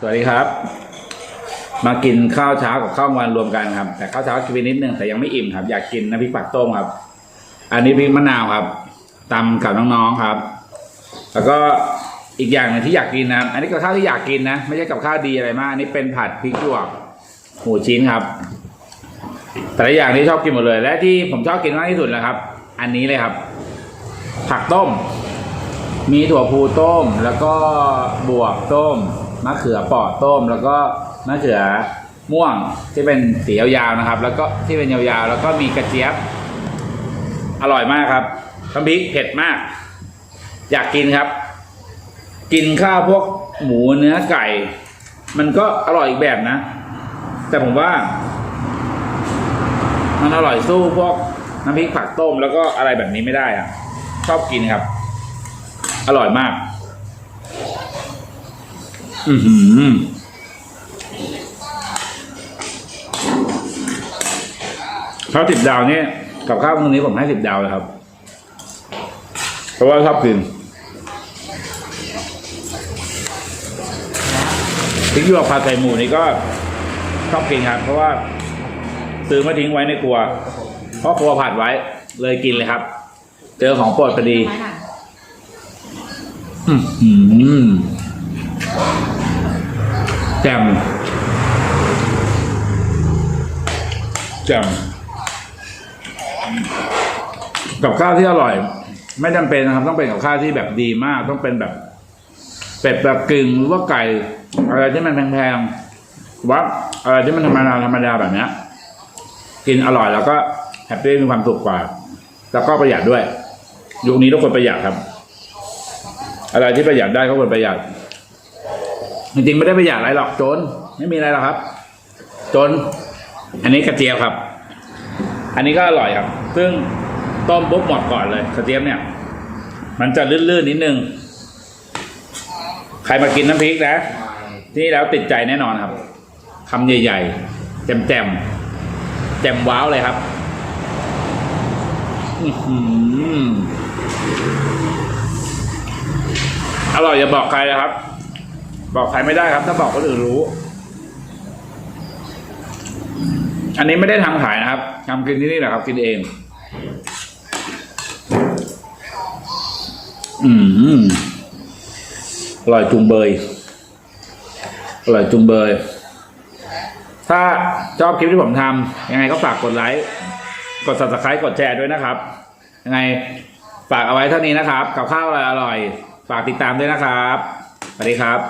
สวัสดีครับ มากินข้าวเช้ากับข้าววันรวมกันครับ แต่ข้าวเช้ากินไปนิดนึงแต่ยังไม่อิ่มครับ อยากกินน้ำพริกปักต้มครับ อันนี้พริกมะนาวครับตำกับน้องๆครับ แล้วก็อีกอย่างหนึงที่อยากกินนะอันนี้กับข้าวที่อยากกินนะไม่ใช่กับข้าวดีอะไรมากอันนี้เป็นผัดพริกหยวกหมูชิ้นครับ แต่ละอย่างนี้ชอบกินหมดเลย และที่ผมชอบกินมากที่สุดนะครับ อันนี้เลยครับ ผักต้ม มีถั่วพูต้ม แล้วก็บวบต้ม มะเขือปอดต้ม แล้วก็มะเขือม่วงที่เป็นสียาวๆนะครับ แล้วก็ที่เป็นยาวๆ แล้วก็มีกระเจี๊ยบ อร่อยมากครับน้ำพริกเผ็ดมาก อยากกินครับ กินข้าวพวกหมูเนื้อไก่ มันก็อร่อยอีกแบบนะ แต่ผมว่า มันอร่อยสู้พวกน้ำพริกผักต้มแล้วก็อะไรแบบนี้ไม่ได้อะชอบกินครับ อร่อยมาก อือหือข้าวสิบดาวเนี่ยกับข้าวมื้อนี้ผมให้สิบดาวเลยครับ เพราะว่าชอบกินพริกหยวกผัดใส่หมูนี่ก็ชอบกินครับ เพราะว่าซื้อมาทิ้งไว้ในครัว เพราะครัวผัดไว้เลยกินเลยครับ เจอของโปรดพอดีไม้หนังอืมหืมแจ่มแจ่มกับข้าวที่อร่อย ไม่จำเป็นนะครับ ต้องเป็นกับข้าวที่แบบดีมาก ต้องเป็นแบบ เป็ดแบบกึ่งหรือว่าไก่อะไรที่มันแพงๆหรือว่าอะไรที่มันธรรมดาธรรมดาแบบเนี้ย กินอร่อยแล้วก็แฮปปี้มีความสุขกว่า แล้วก็ประหยัดด้วยยุคนี้ทุกคนประหยัดครับ อะไรที่ประหยัดได้ก็ควรประหยัด จริงๆไม่ได้ประหยัดอะไรหรอกจน ไม่มีอะไรหรอกครับ จน อันนี้กระเจี๊ยบครับ อันนี้ก็อร่อยครับ ซึ่งต้มปุ๊บหมดก่อนเลยกระเจี๊ยบเนี่ย มันจะลื่นๆนิดนึง ใครมากินน้ำพริกนะ ที่นี่แล้วติดใจแน่นอนครับคำใหญ่ๆ แจ่มๆ แจ่มว้าวเลยครับอื้อหืออร่อยอย่าบอกใครนะครับ บอกใครไม่ได้ครับ ถ้าบอกคนอื่นรู้ อันนี้ไม่ได้ทำขายนะครับทำกินที่นี่แหละครับ กินเอง อืมอร่อยจุงเบยอร่อยจุงเบย ถ้าชอบคลิปที่ผมทำยังไงก็ฝากกดไลค์ กด subscribe กดแชร์ด้วยนะครับ ยังไงฝากเอาไว้เท่านี้นะครับ กับข้าวอร่อย ฝากติดตามด้วยนะครับ สวัสดีครับ